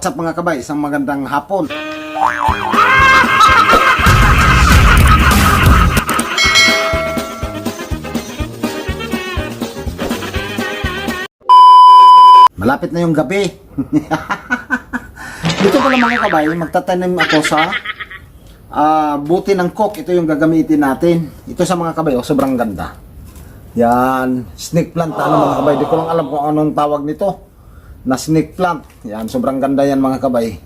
Sa mga kabay, isang magandang hapon. Malapit na yung gabi. Dito pala mga kabay, magtatanim ako sa ah, buti ng coke. Ito yung gagamitin natin. Ito sa mga kabay, oh, sobrang ganda. Yan, snake plant ano mga kabay. Di ko lang alam kung anong tawag nito. Na snake plant. Yan, sobrang ganda yan mga kabay.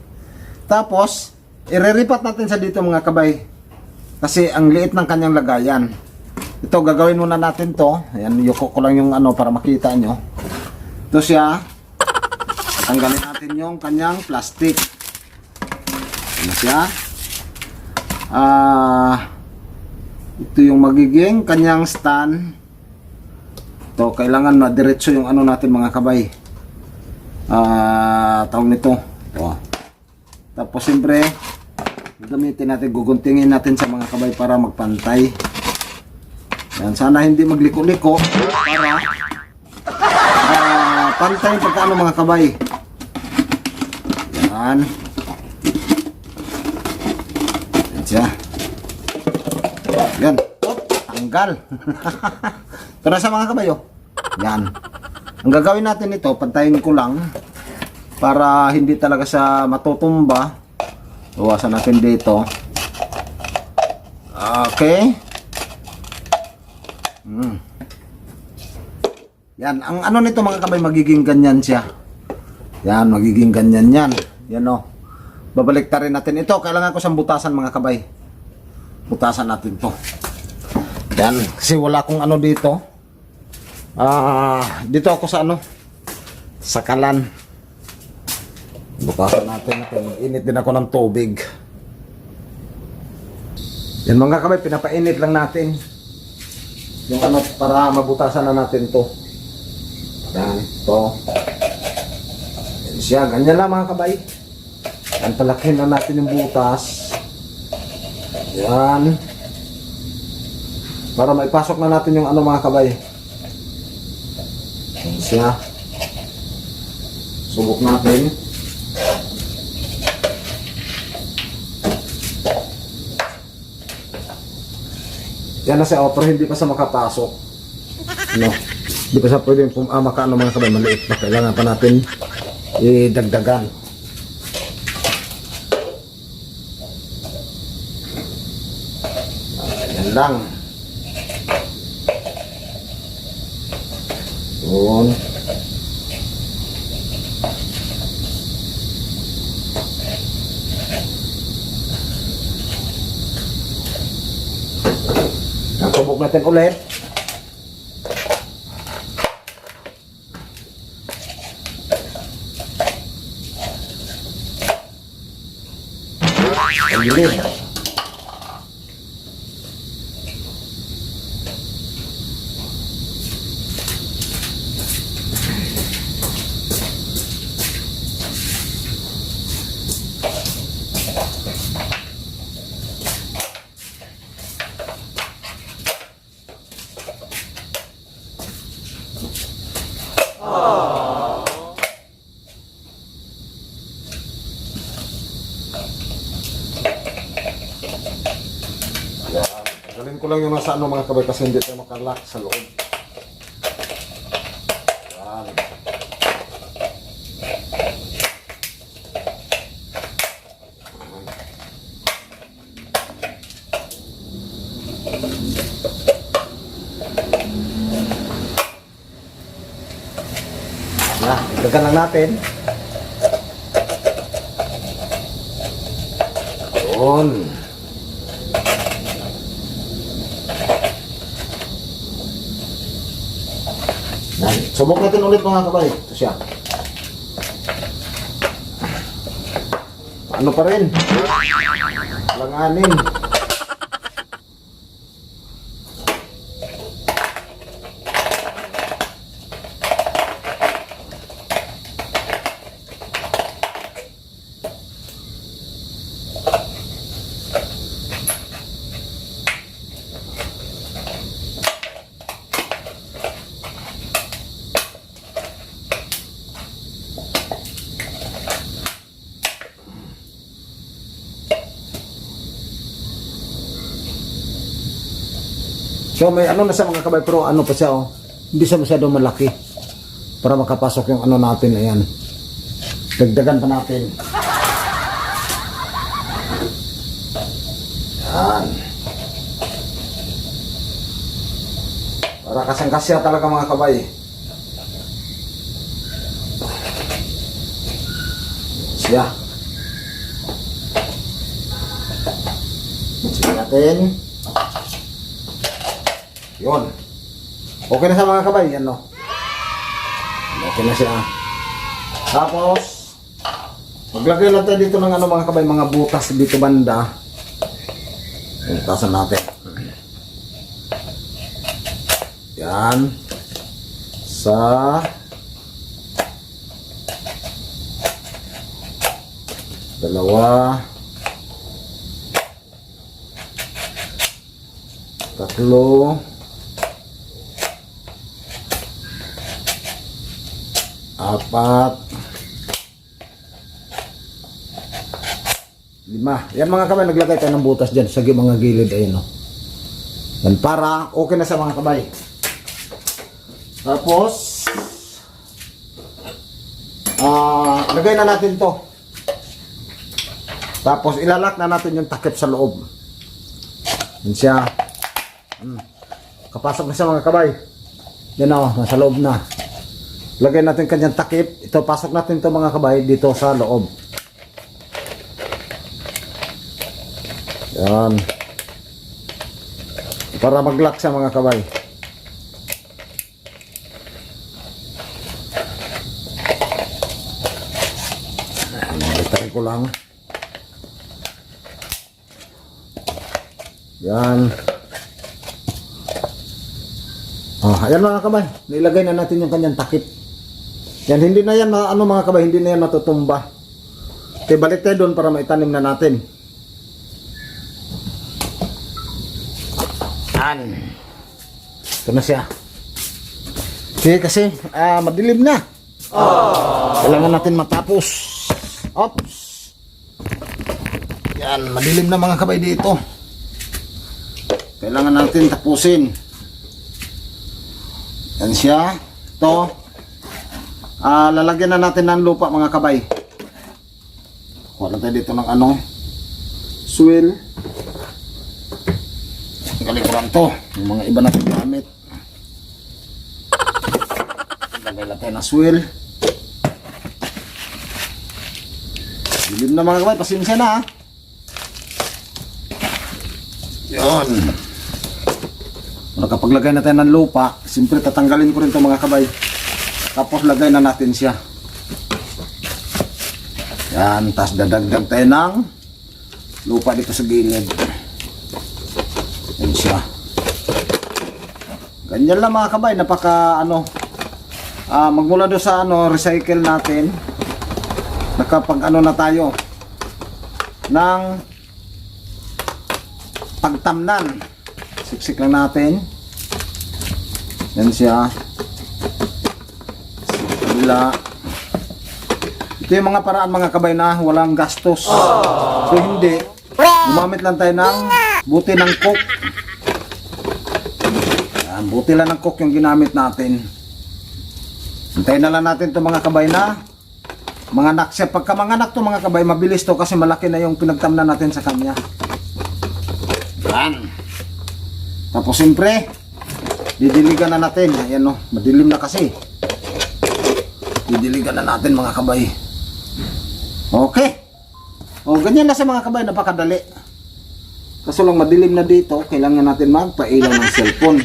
Tapos, ireripat natin sa dito mga kabay. Kasi ang liit ng kanyang lagayan. Ito, gagawin muna natin to. Ayan, yuko ko lang yung ano para makita nyo. Ito siya. Tanggalin natin yung kanyang plastic. Ano siya? Ah, ito yung magiging kanyang stand. Ito, kailangan na diretso yung ano natin mga kabay. Ah, tawag nito. Ito. Tapos siyempre, gamitin natin, guguntingin natin sa mga kabay para magpantay. Yan, sana hindi magliko-liko para ah, pantay pagkaano mga kabay. Yan. Yan siya. Yan. Tanggal. Tara sa mga kabayo. Yan. Ang gagawin natin ito, pantayin ko lang para hindi talaga sa matutumba. Iwasan natin dito. Okay. Hmm. Yan, ang ano nito mga kabay, magiging ganyan siya. Yan, magiging ganyan yan. Yan o. Babalik rin natin ito. Kailangan ko siyang butasan mga kabay. Butasan natin to. Yan, kasi wala akong ano dito. Ah, dito ako sa ano? Sa kalan. Butasan natin. Init din ako ng tubig. Yan mga kabay, pinapainit lang natin. Yung ano, para mabutasan na natin to. Yan, to. Yan siya, ganyan lang mga kabay. Yan, palakin na natin yung butas. Yan. Para maipasok na natin yung ano mga kabay. Siya. Subok natin. Yan na siya, oh, pero hindi pa sa makapasok. No. Hindi pa sa pwedeng pum ah, makaano mga kabay, maliit pa. Kailangan pa natin idagdagan. Yan lang. bốn. Còn bột này tên ốp lên. Hãy subscribe cho kênh Ghiền ko lang yung nasa ano mga kabay kasi hindi tayo makalock sa loob. Yan. Na, itagan lang natin. Yun. Yan. Subok natin ulit mga kabay. Ito siya. Ano pa rin? Langanin. So may ano na sa mga kabay pero ano pa siya oh. Hindi siya masyadong malaki. Para makapasok yung ano natin ayan. Dagdagan pa natin. Yan. Para kasang kasya talaga mga kabay. Siya. Sige natin. Yun. Okay na sa mga kabay, yan no. Okay na siya. Tapos, maglagay tayo dito ng ano mga kabay, mga butas dito banda. Butasan natin. Yan. Sa dalawa tatlo apat. Lima. Yan mga kabay naglagay tayo ng butas dyan sa mga gilid ayun no? Yan para okay na sa mga kabay tapos ah lagay na natin to. Tapos ilalak na natin yung takip sa loob. Yan siya. Hmm. kapasok na sa mga kabay yan o nasa loob na lagay natin kanyang takip ito pasok natin to mga kabay dito sa loob yan para mag-lock sa mga kabay Try ko lang. Yan. Oh, ayan mga kabay. Nilagay na natin yung kanyang takip. Yan, hindi na yan, ano mga kabay, hindi na yan matutumba. Okay, balik tayo doon para maitanim na natin. Yan. Ito na siya. Okay, kasi ah, madilim na. Kailangan natin matapos. Ops. Yan, madilim na mga kabay dito. Kailangan natin tapusin. Yan siya. Ito. Ah, lalagyan na natin ng lupa mga kabay. Na tayo dito ng ano. Swill. Kalikuran to. Yung mga iba natin gamit. Lagay tayo ng swill. Dilim na mga kabay, pasensya na ha. Yun. Nakapaglagay na tayo ng lupa, siyempre tatanggalin ko rin ito mga kabay. Tapos lagay na natin siya. Yan, tapos dadagdag tayo ng lupa dito sa gilid. Yan siya. Ganyan lang mga kabay, napaka ano, ah magmula doon sa ano, recycle natin, nakapag ano na tayo ng pagtamnan siksik lang natin yan siya kabila ito yung mga paraan mga kabay na walang gastos so hindi gumamit lang tayo ng buti ng cook yan, buti lang ng cook yung ginamit natin hintayin na lang natin to mga kabay na mga anak siya. Pagka mga anak to mga kabay, mabilis to kasi malaki na yung pinagtamnan natin sa kanya. Yan. Tapos siyempre, didiligan na natin. Ayan no, madilim na kasi. Didiligan na natin mga kabay. Okay. O, ganyan na sa mga kabay, napakadali. Kaso lang madilim na dito, kailangan natin magpailaw ng cellphone.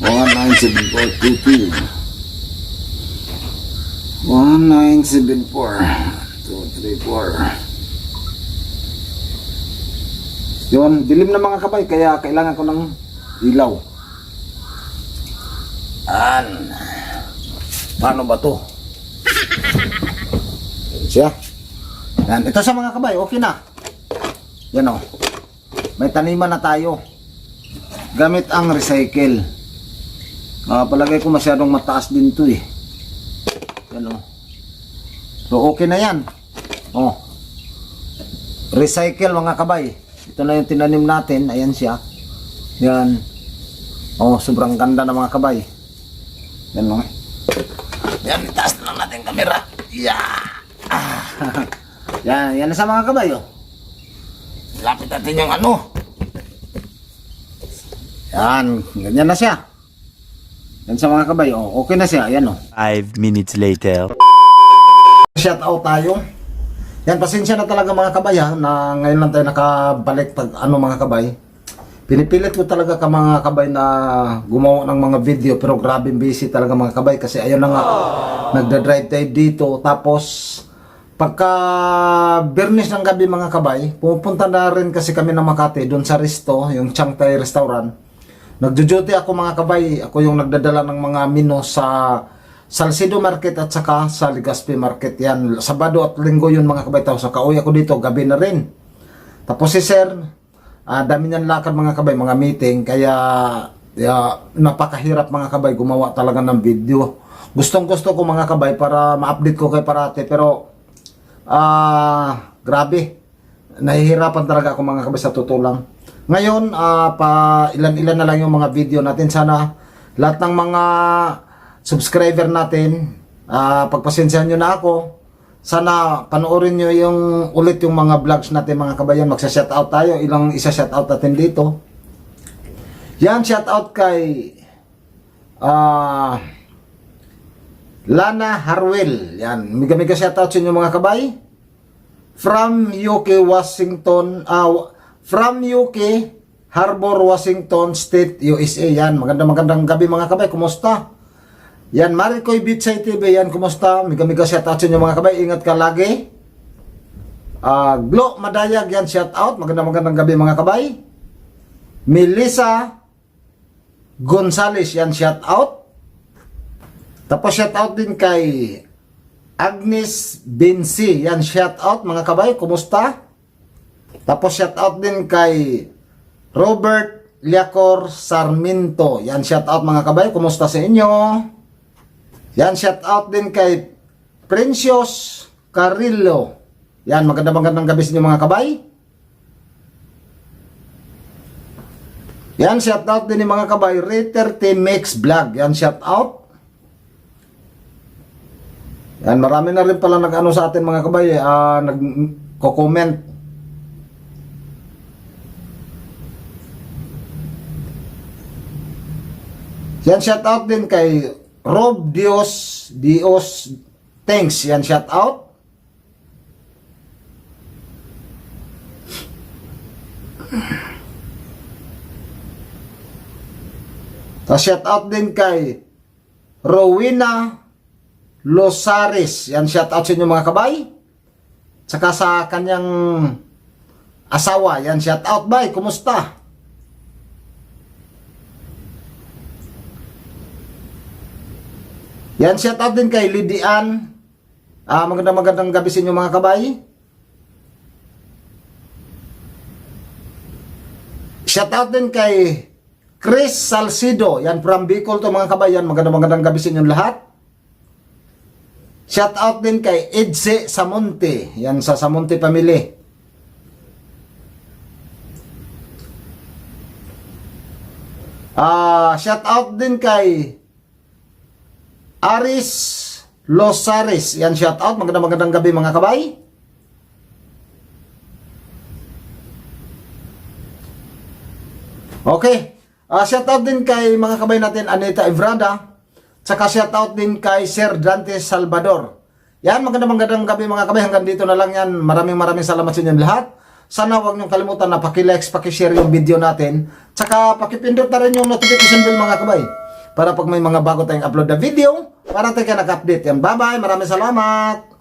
19742 1974 234 Yun, dilim na mga kabay kaya kailangan ko ng ilaw. An. Paano ba to? Siya. Yan, ito sa mga kabay, okay na. Yan o. May taniman na tayo. Gamit ang recycle. Ah, palagay ko masyadong mataas din to eh. Yan o. So, okay na yan. Oh. Recycle mga kabay. Ito na yung tinanim natin. Ayan siya. Yan. Oh, sobrang ganda ng mga kabay. Yan mga. Yan, itaas na lang natin yung camera. Yeah. Ah. yan, yan na sa mga kabay, oh. Lapit natin yung ano. Yan, ganyan na siya. Yan sa mga kabay, oh. Okay na siya, yan, oh. Five minutes later. Shout out tayo. Yan, pasensya na talaga mga kabay ha, na ngayon lang tayo nakabalik pag ano mga kabay. Pinipilit ko talaga ka mga kabay na gumawa ng mga video pero grabe busy talaga mga kabay kasi ayun na nga nagda-drive tayo dito tapos pagka Bernis ng gabi mga kabay pupunta na rin kasi kami ng Makati doon sa Risto yung Chang Thai restaurant Nagjo-duty ako mga kabay. Ako yung nagdadala ng mga mino sa Salcedo Market at saka sa Legazpi Market. Yan, Sabado at Linggo yun mga kabay. Tapos kauwi ako dito, gabi na rin. Tapos si Sir, ah, dami niyan lakad mga kabay, mga meeting. Kaya ya, napakahirap mga kabay gumawa talaga ng video. Gustong gusto ko mga kabay para ma-update ko kay parate. Pero, ah, grabe. Nahihirapan talaga ako mga kabay sa tutulang. Ngayon, ah, pa ilan-ilan na lang yung mga video natin. Sana lahat ng mga subscriber natin, ah, pagpasensyahan nyo na ako. Sana panoorin nyo yung ulit yung mga vlogs natin mga kabayan. Magsa-shout out tayo. Ilang isa-shout out natin dito. Yan, shout out kay ah Lana Harwell. Yan, miga-miga shout out sa inyo mga kabay. From UK, Washington, ah, from UK, Harbor, Washington State, USA. Yan, maganda magandang gabi mga kabay. Kumusta? Yan, Marikoy Bitsay TV. Yan, kumusta? Miga-miga shout out sa inyo mga kabay. Ingat ka lagi. Ah, Glo Madayag, yan, shout out. Maganda magandang gabi mga kabay. Melissa Gonzales, yan, shout out. Tapos shout out din kay Agnes Bensi. Yan, shout out mga kabay. Kumusta? Tapos shout out din kay Robert Liacor Sarmiento. Yan, shout out mga kabay. Kumusta sa inyo? Yan, shout out din kay Precious Carillo. Yan, maganda magandang gabi sa inyo mga kabay. Yan, shout out din ni mga kabay. Rater T-Mix Vlog. Yan, shout out. Yan, marami na rin pala nag-ano sa atin mga kabay, eh, ah, nag-comment. Yan, shout out din kay Rob Dios, Dios, thanks. Yan, shout out. Tapos shout out din kay Rowena Losares. Yan, shout out sa inyo mga kabay. Tsaka sa kanyang asawa. Yan, shout out bay. Kumusta? Yan, shout out din kay Lidian. Ah, magandang magandang gabi sa inyo mga kabay. Shout out din kay Chris Salcido. Yan, from Bicol to mga kabay. Yan, magandang magandang gabi sa inyong lahat. Shout out din kay Edse Samonte. Yan sa Samonte Family. Ah, shout out din kay Aris Losares. Yan shout out. Magandang magandang gabi mga kabay. Okay. Ah, shout out din kay mga kabay natin Anita Evrada. Tsaka shout out din kay Sir Dante Salvador. Yan, magandang magandang gabi mga kabay. Hanggang dito na lang yan. Maraming maraming salamat sa inyong lahat. Sana huwag niyong kalimutan na paki-likes, paki-share yung video natin. Tsaka pakipindot na rin yung notification bell mga kabay. Para pag may mga bago tayong upload na video, para tayo ka nag-update. Yan, bye-bye. Maraming salamat.